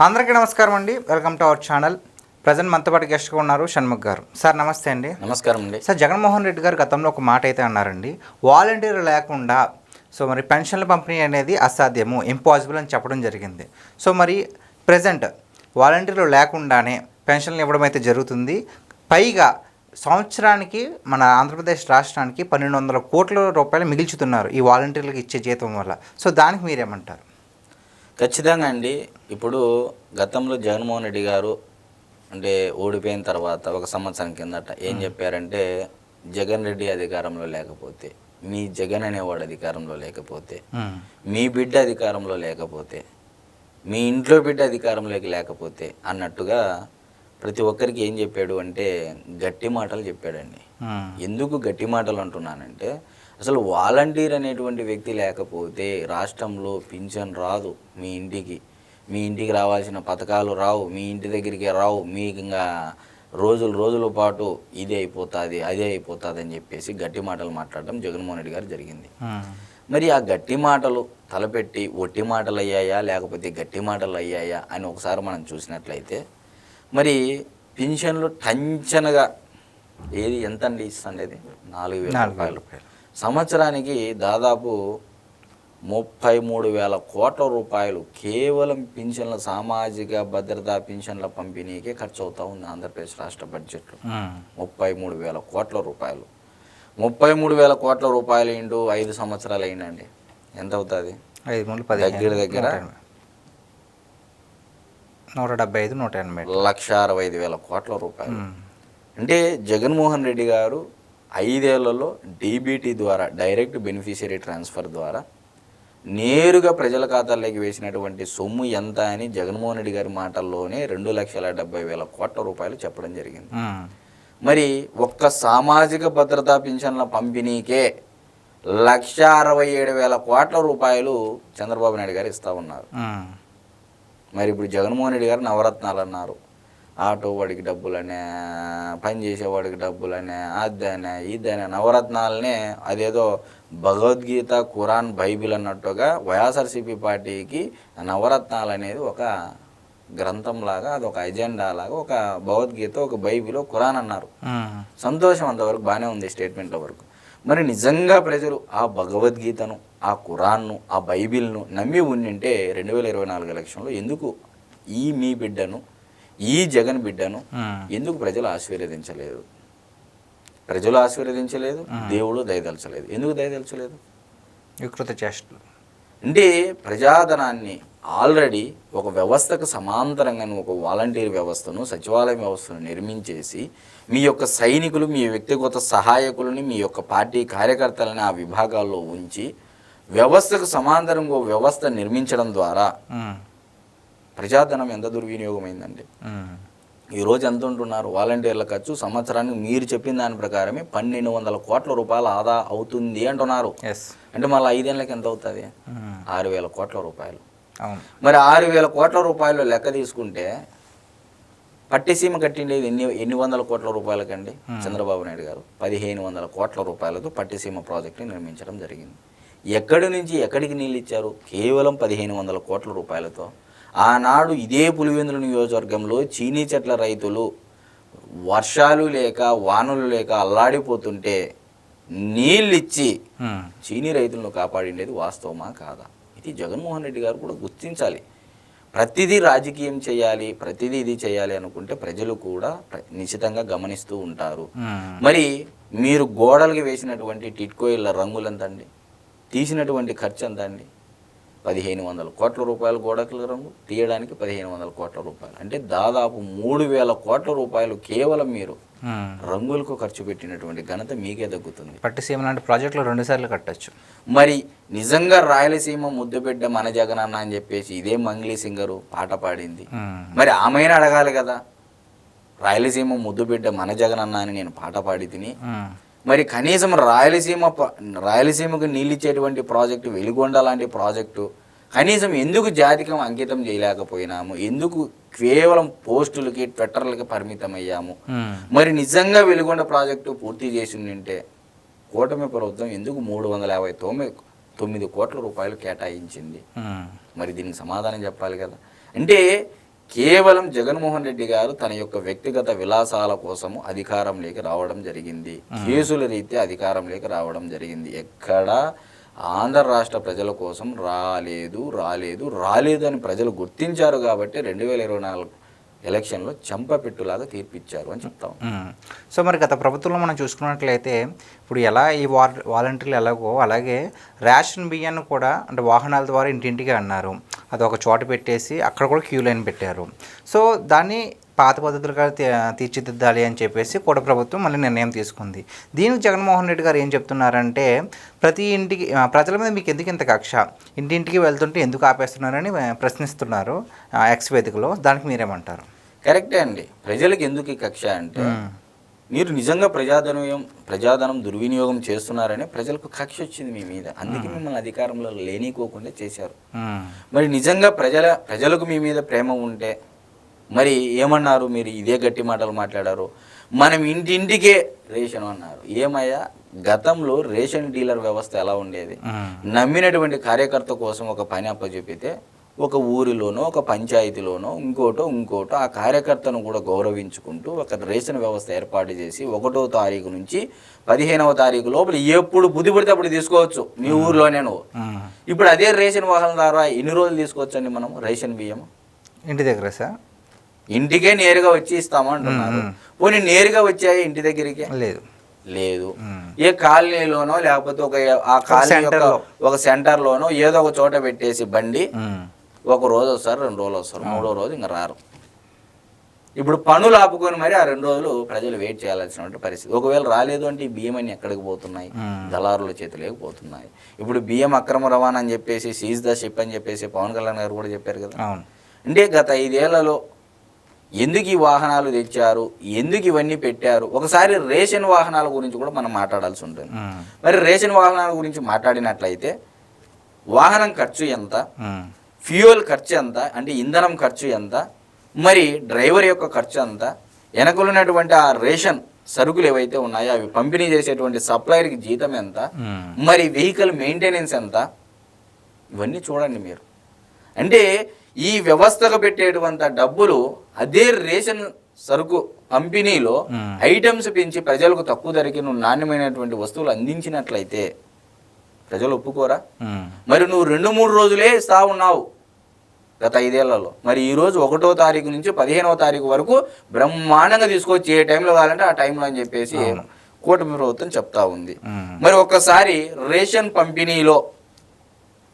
అందరికీ నమస్కారం అండి. Welcome to our channel. Present మనతో పాటు గెస్ట్గా ఉన్నారు షణ్ముఖ్ గారు. సార్ నమస్తే అండి. నమస్కారం అండి. సార్ జగన్మోహన్ రెడ్డి గారు గతంలో ఒక మాట అయితే అన్నారండి. వాలంటీర్ లేకుండా సో మరి పెన్షన్ల పంపిణీ అనేది అసాధ్యము ఇంపాసిబుల్ అని చెప్పడం జరిగింది. సో మరి ప్రజెంట్ వాలంటీర్లు లేకుండానే పెన్షన్లు ఇవ్వడం అయితే జరుగుతుంది. పైగా సంవత్సరానికి మన ఆంధ్రప్రదేశ్ రాష్ట్రానికి పన్నెండు వందల కోట్ల రూపాయలు మిగిల్చుతున్నారు ఈ వాలంటీర్లకు ఇచ్చే జీతం వల్ల. సో దానికి మీరేమంటారు? ఖచ్చితంగా అండి ఇప్పుడు గతంలో జగన్మోహన్ రెడ్డి గారు అంటే ఓడిపోయిన తర్వాత ఒక సంవత్సరం కిందట ఏం చెప్పారంటే జగన్ రెడ్డి అధికారంలో లేకపోతే మీ జగన్ అనేవాడు అధికారంలో లేకపోతే. మీ బిడ్డ అధికారంలో లేకపోతే మీ ఇంట్లో బిడ్డ అధికారంలోకి లేకపోతే అన్నట్టుగా ప్రతి ఒక్కరికి ఏం చెప్పాడు అంటే గట్టి మాటలు చెప్పాడండి. ఎందుకు గట్టి మాటలు అంటున్నానంటే అసలు వాలంటీర్ అనేటువంటి వ్యక్తి లేకపోతే రాష్ట్రంలో పింఛన్ రాదు మీ ఇంటికి. మీ ఇంటికి రావాల్సిన పథకాలు రావు మీ ఇంటి దగ్గరికి రావు మీకు ఇంకా రోజులు రోజుల పాటు ఇది అయిపోతుంది అదే అయిపోతుంది అని చెప్పేసి గట్టి మాటలు మాట్లాడడం జగన్మోహన్ రెడ్డి గారు జరిగింది. మరి ఆ గట్టి మాటలు తలపెట్టి ఒట్టి మాటలు అయ్యాయా లేకపోతే గట్టి మాటలు అయ్యాయా అని ఒకసారి మనం చూసినట్లయితే మరి పింఛన్లు టంచనగా ఏది ఎంత అండి ఇస్తుంది నాలుగు వేల నాలుగు వేల రూపాయలు రూపాయలు. సంవత్సరానికి దాదాపు ముప్పై మూడు వేల కోట్ల రూపాయలు కేవలం పింఛన్ల సామాజిక భద్రతా పింఛన్ల పంపిణీకే ఖర్చు అవుతా ఉంది ఆంధ్రప్రదేశ్ రాష్ట్ర బడ్జెట్లో. ముప్పై మూడు వేల కోట్ల రూపాయలు. ముప్పై మూడు వేల కోట్ల రూపాయలు ఇంటూ ఐదు సంవత్సరాలు అయిందండి. ఎంత అవుతుంది? దగ్గర దగ్గర నూట డెబ్బై ఐదు నూట ఎనభై. లక్ష అరవై ఐదు వేల కోట్ల రూపాయలు. అంటే జగన్మోహన్ రెడ్డి గారు ఐదేళ్ళలో డీబీటీ ద్వారా డైరెక్ట్ బెనిఫిషియరీ ట్రాన్స్ఫర్ ద్వారా నేరుగా ప్రజల ఖాతాల్లోకి వేసినటువంటి సొమ్ము ఎంత అని జగన్మోహన్ రెడ్డి గారి మాటల్లోనే రెండు లక్షల డెబ్బై వేల కోట్ల రూపాయలు చెప్పడం జరిగింది. మరి ఒక్క సామాజిక భద్రతా పింఛన్ల పంపిణీకే లక్ష అరవై ఏడు వేల కోట్ల రూపాయలు చంద్రబాబు నాయుడు గారు ఇస్తా ఉన్నారు. మరి ఇప్పుడు జగన్మోహన్ రెడ్డి గారు నవరత్నాలు అన్నారు ఆటో వాడికి డబ్బులనే పని చేసేవాడికి డబ్బులనే అదనే ఇదనే నవరత్నాలనే అదేదో భగవద్గీత ఖురాన్ బైబిల్ అన్నట్టుగా వైఎస్ఆర్సీపీ పార్టీకి నవరత్నాలు అనేది ఒక గ్రంథం లాగా అది ఒక ఎజెండా లాగా ఒక భగవద్గీత ఒక బైబిల్ ఖురాన్ అన్నారు. సంతోషం అంతవరకు బాగానే ఉంది స్టేట్మెంట్ల వరకు మరి నిజంగా ప్రజలు ఆ భగవద్గీతను ఆ ఖురాన్ను ఆ బైబిల్ను నమ్మి ఉండింటే రెండు వేల ఇరవై నాలుగు ఎలక్షన్లో ఎందుకు ఈ మీ బిడ్డను ఈ జగన్ బిడ్డను. ఎందుకు ప్రజలు ఆశీర్వదించలేదు? ప్రజలు ఆశీర్వదించలేదు దేవుడు దయదలచలేదు. ఎందుకు దయదలచలేదు? వికృత చేష్టలు అంటే ప్రజాధనాన్ని ఆల్రెడీ ఒక వ్యవస్థకు సమాంతరంగా ఒక వాలంటీర్ వ్యవస్థను సచివాలయ వ్యవస్థను నిర్మించేసి మీ యొక్క సైనికులు మీ వ్యక్తిగత సహాయకులని మీ యొక్క పార్టీ కార్యకర్తలని ఆ విభాగాల్లో ఉంచి వ్యవస్థకు సమాంతరంగా వ్యవస్థ నిర్మించడం ద్వారా. ప్రజాధనం ఎంత దుర్వినియోగమైందండి. మ్మ్. ఈ రోజు ఎంత ఉంటున్నారు? వాలంటీర్ల ఖర్చు సంవత్సరానికి మీరు చెప్పిన దాని ప్రకారమే పన్నెండు వందల కోట్ల రూపాయలు ఆదా అవుతుంది అంటున్నారు. ఎస్ అంటే మళ్ళీ ఐదేళ్ళకి ఎంత అవుతుంది. ఆరు వేల కోట్ల రూపాయలు. మరి ఆరు వేల కోట్ల రూపాయలు లెక్క తీసుకుంటే పట్టిసీమ కట్టిండేది ఎన్ని ఎన్ని వందల కోట్ల రూపాయలకండి? చంద్రబాబు నాయుడు గారు పదిహేను వందల కోట్ల రూపాయలతో పట్టిసీమ ప్రాజెక్టుని నిర్మించడం జరిగింది. ఎక్కడి నుంచి ఎక్కడికి నీళ్ళు ఇచ్చారు? కేవలం పదిహేను వందల కోట్ల రూపాయలతో. ఆనాడు ఇదే పులివెందుల నియోజకవర్గంలో చీనీ చెట్ల రైతులు వర్షాలు లేక వానలు లేక అల్లాడిపోతుంటే నీళ్ళిచ్చి. చీనీ రైతులను కాపాడిండేది వాస్తవమా కాదా? ఇది జగన్మోహన్ రెడ్డి గారు కూడా గుర్తించాలి. ప్రతిదీ రాజకీయం చేయాలి ప్రతిదీ ఇది చేయాలి అనుకుంటే ప్రజలు కూడా నిశితంగా గమనిస్తూ ఉంటారు. మరి మీరు గోడలకి వేసినటువంటి టిట్కో ఇళ్ళ రంగులు ఎంత అండి తీసినటువంటి ఖర్చు ఎంత అండి పదిహేను వందల కోట్ల రూపాయల గోడకుల రంగు తీయడానికి పదిహేను వందల కోట్ల రూపాయలు అంటే దాదాపు మూడు వేల కోట్ల రూపాయలు కేవలం మీరు. రంగులకు ఖర్చు పెట్టినటువంటి ఘనత మీకే దక్కుతుంది పట్టిసీమ లాంటి ప్రాజెక్టులు రెండు సార్లు కట్టచ్చు మరి నిజంగా రాయలసీమ ముద్దుబిడ్డ మన జగనన్న అని చెప్పేసి ఇదే మంగ్లీ సింగరు పాట పాడింది. మరి ఆమెను అడగాలి కదా రాయలసీమ ముద్దుబిడ్డ మన జగనన్న అని నేను పాట పాడి తిని. మరి కనీసం రాయలసీమ రాయలసీమకు నీళ్ళు ఇచ్చేటువంటి ప్రాజెక్టు వెలుగొండ లాంటి ప్రాజెక్టు కనీసం ఎందుకు జాతికం అంకితం చేయలేకపోయినాము ఎందుకు కేవలం పోస్టులకి ట్విట్టర్లకి పరిమితం అయ్యాము. మరి నిజంగా వెలుగొండ ప్రాజెక్టు పూర్తి చేసి ఉంటే కూటమి ప్రభుత్వం ఎందుకు మూడు వందల యాభై తొమ్మిది తొమ్మిది కోట్ల రూపాయలు కేటాయించింది. మరి దీనికి సమాధానం చెప్పాలి కదా అంటే కేవలం జగన్మోహన్ రెడ్డి గారు తన యొక్క వ్యక్తిగత విలాసాల కోసము అధికారంలోకి రావడం జరిగింది. కేసుల రీత్యా అధికారంలోకి రావడం జరిగింది. ఎక్కడ ఆంధ్ర రాష్ట్ర ప్రజల కోసం రాలేదు రాలేదు రాలేదు అని ప్రజలు గుర్తించారు కాబట్టి రెండు వేల ఇరవై నాలుగు ఎలక్షన్లో చెంపపెట్టులాగా తీర్పిచ్చారు అని చెప్తాం. సో మరి గత ప్రభుత్వంలో మనం చూసుకున్నట్లయితే ఇప్పుడు ఎలా ఈ వార్ వాలంటీర్లు ఎలాగో అలాగే రేషన్ బియ్యాన్ని కూడా అంటే వాహనాల ద్వారా ఇంటింటికి అన్నారు. అది ఒక చోట పెట్టేసి అక్కడ కూడా క్యూ లైన్ పెట్టారు. సో దాన్ని పాత పద్ధతులుగా తీర్చిదిద్దాలి అని చెప్పేసి కూడా ప్రభుత్వం మళ్ళీ నిర్ణయం తీసుకుంది. దీనికి జగన్మోహన్ రెడ్డి గారు ఏం చెప్తున్నారంటే ప్రతి ఇంటికి ప్రజల మీద మీకు ఎందుకు ఇంత కక్ష? ఇంటింటికి వెళ్తుంటే ఎందుకు ఆపేస్తున్నారని ప్రశ్నిస్తున్నారు ఎక్స్ వేదికలో. దానికి మీరేమంటారు? కరెక్టే అండి. ప్రజలకు ఎందుకు ఈ కక్ష అంటే మీరు నిజంగా ప్రజాధనం ప్రజాధనం దుర్వినియోగం చేస్తున్నారని ప్రజలకు కక్ష వచ్చింది మీ మీద. అందుకే మిమ్మల్ని అధికారంలో లేనీకోకుండా చేశారు. మరి నిజంగా ప్రజల ప్రజలకు మీ మీద ప్రేమ ఉంటే మరి ఏమన్నారు? మీరు ఇదే గట్టి మాటలు మాట్లాడారు. మనం ఇంటింటికే రేషన్ అన్నారు. ఏమయ్యా? గతంలో రేషన్ డీలర్ వ్యవస్థ ఎలా ఉండేది? మ్మ్. నమ్మినటువంటి కార్యకర్త కోసం ఒక పని అప్పచెపితే ఒక ఊరిలోనో ఒక పంచాయతీలోనో ఇంకోటో ఇంకోటో ఆ కార్యకర్తను కూడా గౌరవించుకుంటూ ఒక రేషన్ వ్యవస్థ ఏర్పాటు చేసి ఒకటో తారీఖు నుంచి పదిహేనవ తారీఖు లోపల ఎప్పుడు బుద్ధి పడితే అప్పుడు తీసుకోవచ్చు. మీ ఊర్లోనే నువ్వు. ఇప్పుడు అదే రేషన్ వాహనం ద్వారా ఎన్ని రోజులు తీసుకోవచ్చండి మనం రేషన్ బియ్యం? ఇంటి దగ్గర సార్. ఇంటికే నేరుగా వచ్చి ఇస్తామంటున్నారు. పోనీ నేరుగా వచ్చాయి ఇంటి దగ్గరికి? లేదు. లేదు. ఏ కాలనీలోనో లేకపోతే ఒక ఆ కాలనీ. ఒక సెంటర్లోనో ఏదో ఒక చోట పెట్టేసి బండి. ఒక రోజు వస్తారు రెండు రోజులు వస్తారు మూడో రోజు ఇంకా రారు. ఇప్పుడు పనులు ఆపుకొని మరి ఆ రెండు రోజులు ప్రజలు వెయిట్ చేయాల్సిన పరిస్థితి. ఒకవేళ రాలేదు అంటే ఈ బియ్యం అన్ని ఎక్కడికి పోతున్నాయి. దళారుల చేతిలోకి పోతున్నాయి. ఇప్పుడు బియ్యం అక్రమ రవాణా అని చెప్పేసి సీజ్ ద షిప్ అని చెప్పేసి పవన్ కళ్యాణ్ గారు కూడా చెప్పారు కదా. అంటే గత ఐదేళ్ళలో ఎందుకు ఈ వాహనాలు తెచ్చారు? ఎందుకు ఇవన్నీ పెట్టారు? ఒకసారి రేషన్ వాహనాల గురించి కూడా మనం మాట్లాడాల్సి ఉంటుంది. మరి రేషన్ వాహనాల గురించి మాట్లాడినట్లయితే వాహనం ఖర్చు ఎంత. ఫ్యూయల్ ఖర్చు ఎంత? అంటే ఇంధనం ఖర్చు ఎంత? మరి డ్రైవర్ యొక్క ఖర్చు ఎంత? వెనకలున్నటువంటి ఆ రేషన్ సరుకులు ఏవైతే ఉన్నాయో అవి పంపిణీ చేసేటువంటి సప్లైర్కి జీతం ఎంత. మరి వెహికల్ మెయింటెనెన్స్ ఎంత? ఇవన్నీ చూడండి మీరు. అంటే ఈ వ్యవస్థకు పెట్టేటువంటి డబ్బులు అదే రేషన్ సరుకు పంపిణీలో. ఐటమ్స్ పెంచి ప్రజలకు తక్కువ ధరకి నాణ్యమైనటువంటి వస్తువులు అందించినట్లయితే ప్రజలు ఒప్పుకోరా. మరి నువ్వు రెండు మూడు రోజులే ఇస్తా ఉన్నావు గత ఐదేళ్ళలో. మరి ఈ రోజు ఒకటో తారీఖు నుంచి పదిహేనవ తారీఖు వరకు బ్రహ్మాండంగా తీసుకొచ్చి ఏ టైంలో కావాలంటే ఆ టైంలో అని చెప్పేసి కూటమి ప్రభుత్వం చెప్తా ఉంది. మరి ఒక్కసారి రేషన్ పంపిణీలో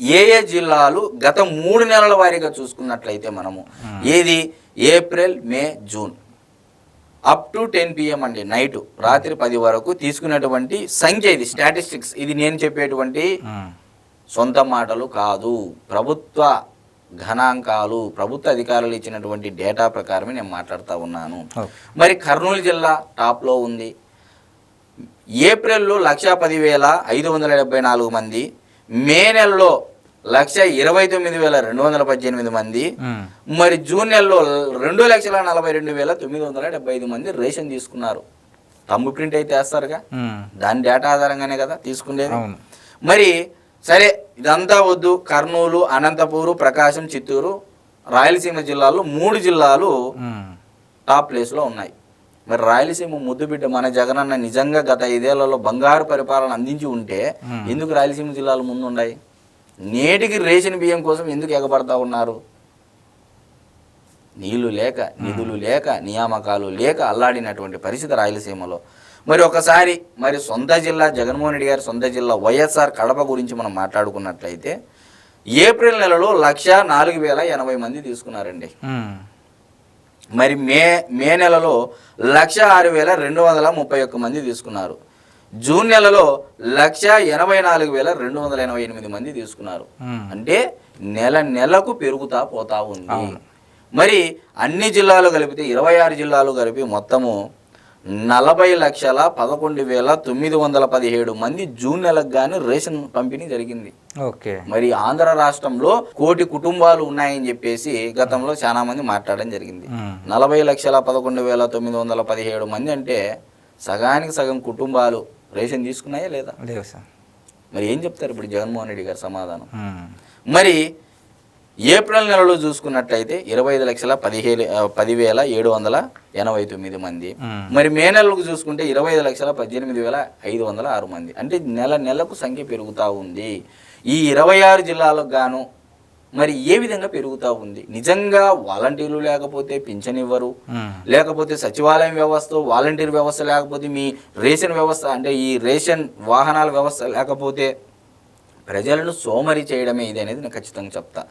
ఏ ఏ జిల్లాలు గత మూడు నెలల వారీగా చూసుకున్నట్లయితే మనము ఏది? April May June. Up to ten PM అండి నైట్ రాత్రి పది వరకు తీసుకున్నటువంటి సంఖ్య ఇది స్టాటిస్టిక్స్ ఇది నేను చెప్పేటువంటి. సొంత మాటలు కాదు ప్రభుత్వ గణాంకాలు ప్రభుత్వ అధికారులు ఇచ్చినటువంటి డేటా ప్రకారమే నేను మాట్లాడుతూ ఉన్నాను. మరి కర్నూలు జిల్లా టాప్లో ఉంది ఏప్రిల్లో లక్ష పదివేల ఐదు వందల డెబ్బై నాలుగు మంది మే నెలలో లక్ష ఇరవై తొమ్మిది వేల రెండు వందల పద్దెనిమిది మంది. మరి జూన్ నెలలో రెండు లక్షల నలభై రెండు వేల తొమ్మిది వందల డెబ్బై ఐదు మంది రేషన్ తీసుకున్నారు. తమ్ము ప్రింట్ అయితే వేస్తారుగా. దాని డేటా ఆధారంగానే కదా తీసుకునేది. మరి సరే ఇదంతా వద్దు. కర్నూలు అనంతపూరు ప్రకాశం చిత్తూరు రాయలసీమ జిల్లాల్లో మూడు జిల్లాలు. టాప్ ప్లేస్లో ఉన్నాయి. మరి రాయలసీమ ముద్దుబిడ్డ మన జగనన్న నిజంగా గత ఐదేళ్ళలో బంగారు పరిపాలన అందించి ఉంటే ఎందుకు రాయలసీమ జిల్లాలు ముందు ఉన్నాయి నేటికి రేషన్ బియ్యం కోసం ఎందుకు ఎగబడతా ఉన్నారు? నీళ్ళు లేక నిధులు లేక నియామకాలు లేక అల్లాడినటువంటి పరిస్థితి రాయలసీమలో. మరి ఒకసారి మరి సొంత జిల్లా జగన్మోహన్ రెడ్డి గారి సొంత జిల్లా వైఎస్ఆర్ కడప గురించి మనం మాట్లాడుకున్నట్లయితే ఏప్రిల్ నెలలో లక్ష నాలుగు వేల ఎనభై మంది తీసుకున్నారండి. మరి మే మే నెలలో లక్ష ఆరు వేల రెండు వందల ముప్పై ఒక్క మంది తీసుకున్నారు. జూన్ నెలలో లక్ష ఎనభై నాలుగు వేల రెండు వందల ఎనభై ఎనిమిది మంది తీసుకున్నారు. అంటే నెల నెలకు పెరుగుతా పోతా ఉంది. మరి అన్ని జిల్లాలు కలిపితే ఇరవై ఆరు జిల్లాలు కలిపి మొత్తము నలభై లక్షల పదకొండు వేల తొమ్మిది వందల పదిహేడు మంది జూన్ నెలకు గాను రేషన్ పంపిణీ జరిగింది. ఓకే. మరి ఆంధ్ర రాష్ట్రంలో కోటి కుటుంబాలు ఉన్నాయని చెప్పేసి గతంలో చాలా మంది మాట్లాడడం జరిగింది. నలభై లక్షల పదకొండు వేల తొమ్మిది వందల పదిహేడు మంది అంటే సగానికి సగం కుటుంబాలు రేషన్ తీసుకున్నాయా లేదా? లేవు సార్. మరి ఏం చెప్తారు ఇప్పుడు జగన్మోహన్ రెడ్డి గారు సమాధానం. మరి ఏప్రిల్ నెలలో చూసుకున్నట్లయితే ఇరవై ఐదు లక్షల పదిహేను పదివేల ఏడు వందల ఎనభై తొమ్మిది మంది. మరి మే నెలకు చూసుకుంటే ఇరవై ఐదు లక్షల పద్దెనిమిది వేల ఐదు వందల ఆరు మంది. అంటే నెల నెలకు సంఖ్య పెరుగుతూ ఉంది. ఈ ఇరవై ఆరు జిల్లాలకు గాను మరి ఏ విధంగా పెరుగుతూ ఉంది? నిజంగా వాలంటీర్లు లేకపోతే పింఛన్ ఇవ్వరు. లేకపోతే సచివాలయం వ్యవస్థ వాలంటీర్ వ్యవస్థ లేకపోతే మీ రేషన్ వ్యవస్థ అంటే ఈ రేషన్ వాహనాల వ్యవస్థ లేకపోతే ప్రజలను సోమరి చేయడమే ఇది అనేది నేను ఖచ్చితంగా చెప్తా.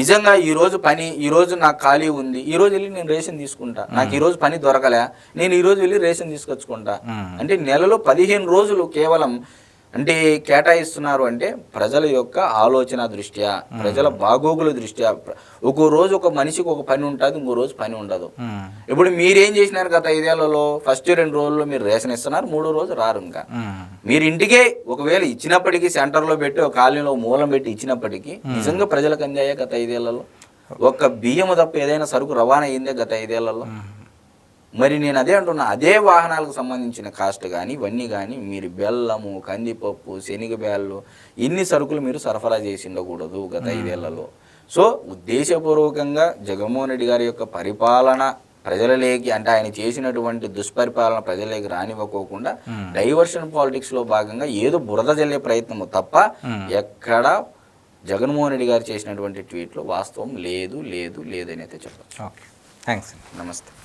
నిజంగా ఈ రోజు పని ఈ రోజు నాకు ఖాళీ ఉంది ఈ రోజు వెళ్ళి నేను రేషన్ తీసుకుంటా. నాకు ఈ రోజు పని దొరకలే నేను ఈ రోజు వెళ్ళి రేషన్ తీసుకొచ్చుకుంటా. అంటే నెలలో పదిహేను రోజులు కేవలం అంటే కేటాయిస్తున్నారు అంటే ప్రజల యొక్క ఆలోచన దృష్ట్యా ప్రజల బాగోగుల దృష్ట్యా. ఒక్కో రోజు ఒక మనిషికి ఒక పని ఉంటుంది ఇంకో రోజు పని ఉండదు. ఇప్పుడు మీరేం చేసినారు గత ఐదేళ్ళలో? ఫస్ట్ రెండు రోజుల్లో మీరు రేషన్ ఇస్తున్నారు మూడో రోజు రారు ఇంకా. మీరు ఇంటికే ఒకవేళ ఇచ్చినప్పటికీ సెంటర్లో పెట్టి ఒక కాలనీలో మూలం పెట్టి ఇచ్చినప్పటికీ నిజంగా ప్రజలకు అందాయా గత ఐదేళ్ళలో? ఒక్క బియ్యము తప్ప ఏదైనా సరుకు రవాణా అయిందే గత ఐదేళ్ళలో? మరి నేను అదే అంటున్నా అదే వాహనాలకు సంబంధించిన కాస్ట్ కానీ ఇవన్నీ కానీ మీరు బెల్లము కందిపప్పు శనగబేళ్ళు ఇన్ని సరుకులు మీరు సరఫరా చేసి ఉండకూడదు గత ఐదేళ్ళలో. సో ఉద్దేశపూర్వకంగా జగన్మోహన్ రెడ్డి గారి యొక్క పరిపాలన ప్రజలలోకి అంటే ఆయన చేసినటువంటి దుష్పరిపాలన ప్రజలకి రానివ్వకోకుండా డైవర్షన్ పాలిటిక్స్లో భాగంగా ఏదో బురద జల్లే ప్రయత్నము తప్ప ఎక్కడ జగన్మోహన్ రెడ్డి గారు చేసినటువంటి ట్వీట్లో వాస్తవం లేదు లేదు లేదని అయితే చెప్పచ్చు. ఓకే. థ్యాంక్స్ నమస్తే.